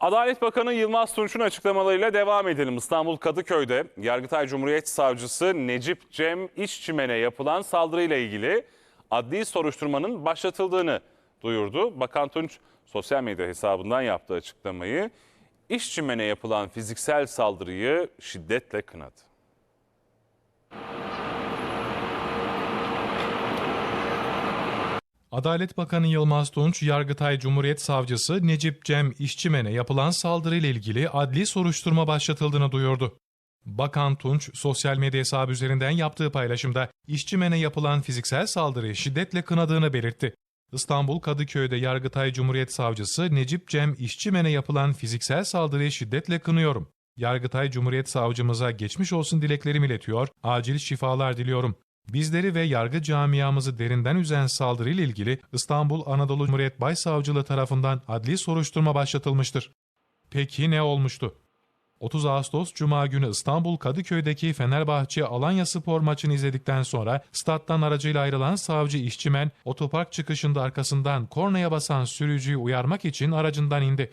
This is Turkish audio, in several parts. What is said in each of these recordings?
Adalet Bakanı Yılmaz Tunç'un açıklamalarıyla devam edelim. İstanbul Kadıköy'de Yargıtay Cumhuriyet Savcısı Necip Cem İşçimen'e yapılan saldırıyla ilgili adli soruşturmanın başlatıldığını duyurdu. Bakan Tunç sosyal medya hesabından yaptığı açıklamayı İşçimen'e yapılan fiziksel saldırıyı şiddetle kınadı. Adalet Bakanı Yılmaz Tunç, Yargıtay Cumhuriyet Savcısı Necip Cem İşçimen'e yapılan saldırıyla ilgili adli soruşturma başlatıldığını duyurdu. Bakan Tunç, sosyal medya hesabı üzerinden yaptığı paylaşımda İşçimen'e yapılan fiziksel saldırıyı şiddetle kınadığını belirtti. İstanbul Kadıköy'de Yargıtay Cumhuriyet Savcısı Necip Cem İşçimen'e yapılan fiziksel saldırıyı şiddetle kınıyorum. Yargıtay Cumhuriyet Savcımıza geçmiş olsun dileklerimi iletiyor, acil şifalar diliyorum. Bizleri ve yargı camiamızı derinden üzen saldırıyla ilgili İstanbul Anadolu Cumhuriyet Başsavcılığı tarafından adli soruşturma başlatılmıştır. Peki ne olmuştu? 30 Ağustos Cuma günü İstanbul Kadıköy'deki Fenerbahçe Alanya Spor maçını izledikten sonra stat'tan aracıyla ayrılan savcı işçimen otopark çıkışında arkasından kornaya basan sürücüyü uyarmak için aracından indi.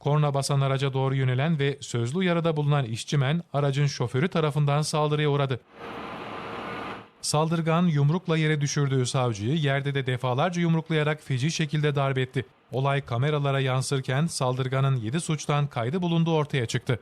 Korna basan araca doğru yönelen ve sözlü uyarıda bulunan işçimen aracın şoförü tarafından saldırıya uğradı. Saldırgan yumrukla yere düşürdüğü savcıyı yerde de defalarca yumruklayarak feci şekilde darp etti. Olay kameralara yansırken saldırganın 7 suçtan kaydı bulunduğu ortaya çıktı.